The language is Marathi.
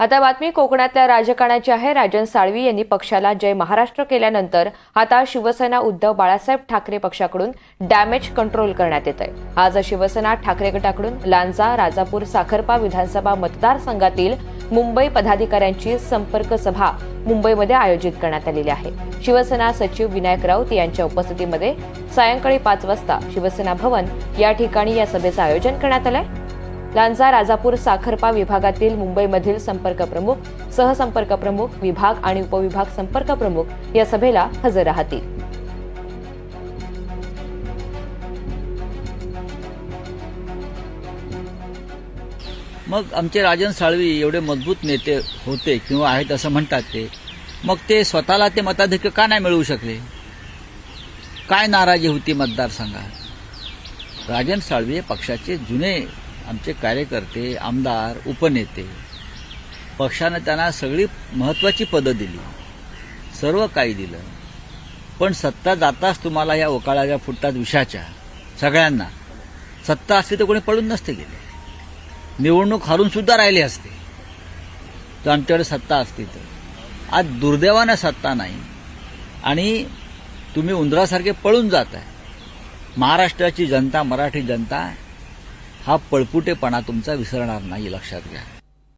आता बातमी कोकणातल्या राजकारणाची आहे. राजन साळवी यांनी पक्षाला जय महाराष्ट्र केल्यानंतर आता शिवसेना उद्धव बाळासाहेब ठाकरे पक्षाकडून डॅमेज कंट्रोल करण्यात येत आहे आज शिवसेना ठाकरे गटाकडून लांजा राजापूर साखरपा विधानसभा मतदारसंघातील मुंबई पदाधिकाऱ्यांची संपर्क सभा मुंबईमध्ये आयोजित करण्यात आलेली आहे. शिवसेना सचिव विनायक राऊत यांच्या उपस्थितीमध्ये सायंकाळी पाच वाजता शिवसेना भवन या ठिकाणी या सभेचं आयोजन करण्यात आलं आहे लांजा राजापूर साखरपा विभागातील मुंबईमधील संपर्क प्रमुख सहसंपर्क प्रमुख विभाग आणि उपविभाग संपर्क प्रमुख या सभेला हजर राहतील. मग आमचे राजन साळवी एवढे मजबूत नेते होते किंवा आहेत असं म्हणतात ते. मग ते स्वतःला ते मताधिक्य का नाही मिळवू शकले? काय नाराजी होती मतदारसंघात? राजन साळवी हे पक्षाचे जुने आमचे कार्यकर्ते आमदार उपनेते पक्षानं त्यांना सगळी महत्वाची पदं दिली. सर्व काही दिलं. पण सत्ता जाताच तुम्हाला या ओकाळाच्या फुटतात विषाच्या. सगळ्यांना. सत्ता असली तर कोणी पळून नसते गेले. निवडणूक हारून सुद्धा राहिले असते. तर आमच्याकडे सत्ता असते तर. आज दुर्दैवानं सत्ता नाही. आणि तुम्ही उंदरासारखे पळून जात आहे महाराष्ट्राची जनता मराठी जनता हा पळपुटेपणा तुमचा विसरणार नाही लक्षात घ्या.